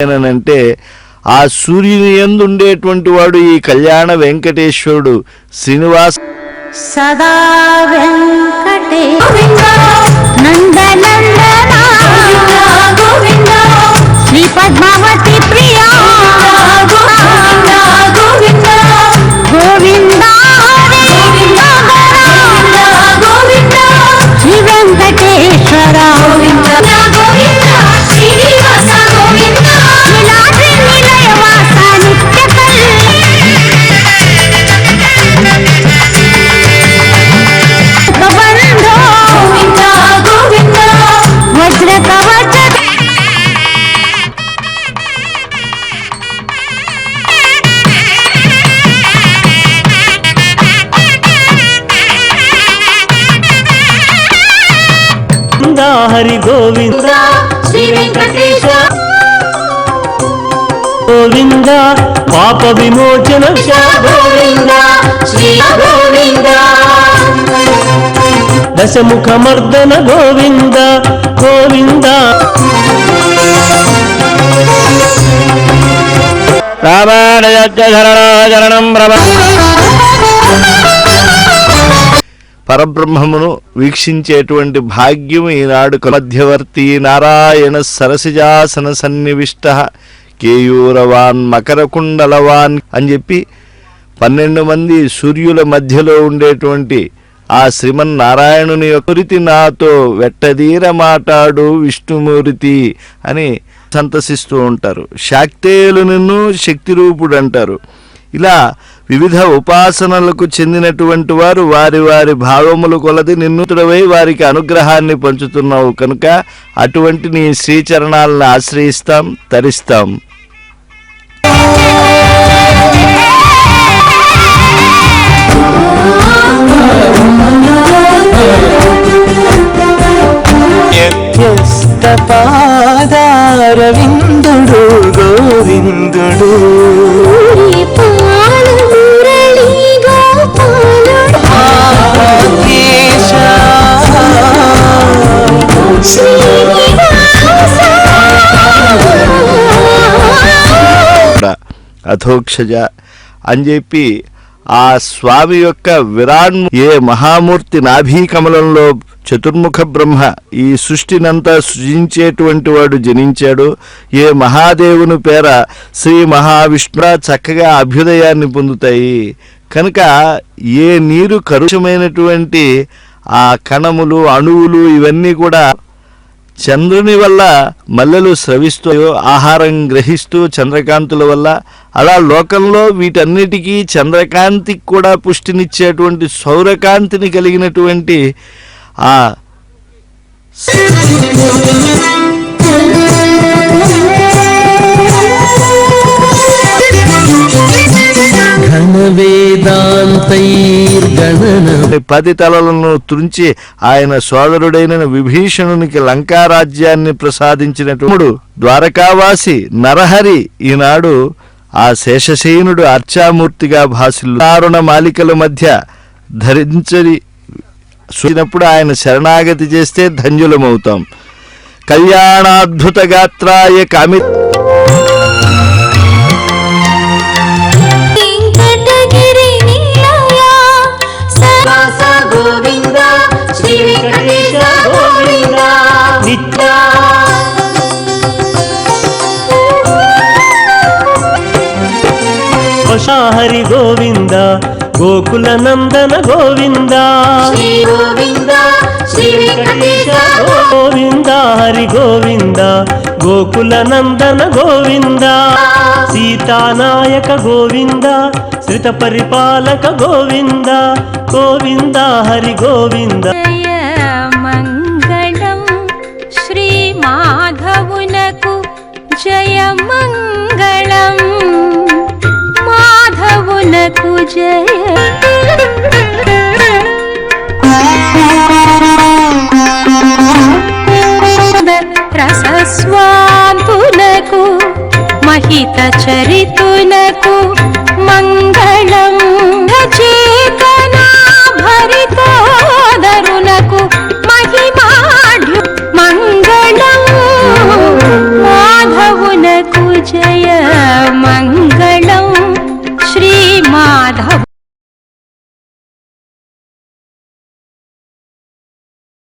అంటే ఆ సూర్యుని ఎందుండేటువంటి వాడు ఈ కళ్యాణ వెంకటేశ్వరుడు? శ్రీనివాస్ సదా వెంకటే హరి గోవింద శ్రీ వెంకటేశ. గోవింద పాప విమోచన గోవింద శ్రీ గోవింద. దశముఖ మర్దన గోవింద గోవింద. రామాయణం పరబ్రహ్మమును వీక్షించేటువంటి భాగ్యం ఈనాడు మధ్యవర్తి నారాయణ సరసిజాసన సన్నివిష్ట కేయూరవాన్ మకరకుండలవాన్ అని చెప్పి పన్నెండు మంది సూర్యుల మధ్యలో ఉండేటువంటి ఆ శ్రీమన్నారాయణుని యొక్కరితి నాతో వెట్టదీర మాటాడు విష్ణుమూర్తి అని సంతసిస్తూ ఉంటారు. శాక్తేయులు నిన్ను శక్తిరూపుడు అంటారు ఇలా వివిధ ఉపాసనలకు చెందినటువంటి వారు వారి వారి భావములు కొలది నిన్నుతుడవై వారికి అనుగ్రహాన్ని పంచుతున్నావు కనుక అటువంటి నీ శ్రీచరణాలను ఆశ్రయిస్తాం తరిస్తాం. పాదారవిందుడు గోవిందుడు. అధోక్షజ అని చెప్పి ఆ స్వామి యొక్క విరాన్ ఏ మహామూర్తి నాభీకమలంలో చతుర్ముఖ బ్రహ్మ ఈ సృష్టినంతా సృజించేటువంటి వాడు జనించాడు. ఏ మహాదేవుని పేర శ్రీ మహావిష్ణు చక్కగా అభ్యుదయాన్ని పొందుతాయి. కనుక ఏ నీరు కరుషమైనటువంటి ఆ కణములు అణువులు ఇవన్నీ కూడా చంద్రుని వల్ల మల్లెలు స్రవిస్తూ ఆహారం గ్రహిస్తూ చంద్రకాంతుల వల్ల అలా లోకంలో వీటన్నిటికీ చంద్రకాంతికి కూడా పుష్టినిచ్చేటువంటి సౌరకాంతిని కలిగినటువంటి ఆ పది తలలను తుంచి ఆయన సోదరుడైన విభీషణునికి లంకారాజ్యాన్ని ప్రసాదించినటువంటి ద్వారకావాసి నరహరి ఈనాడు ఆ శేషశయనుడు అర్చామూర్తిగా భాసిల్లు. దారుణ మాలికల మధ్య ధరించని చూసినప్పుడు ఆయన శరణాగతి చేస్తే ధన్యులమవుతాం. కళ్యాణాద్భుత గాత్రాయ కామి హరి గోవింద గోకుల నందన గోవింద. గోవింద హరి గోవింద గోకుల నందన గోవింద. సీతానాయక గోవింద శ్రిత పరిపాలక గోవింద గోవింద హరి గోవింద. రసస్వాంతునకు మహిత చరితునకు మంగళం చేతన భరితోదరునకు మహిమాఢ్యు మంగళం మాధవునకు జయ మంగళ. মাধব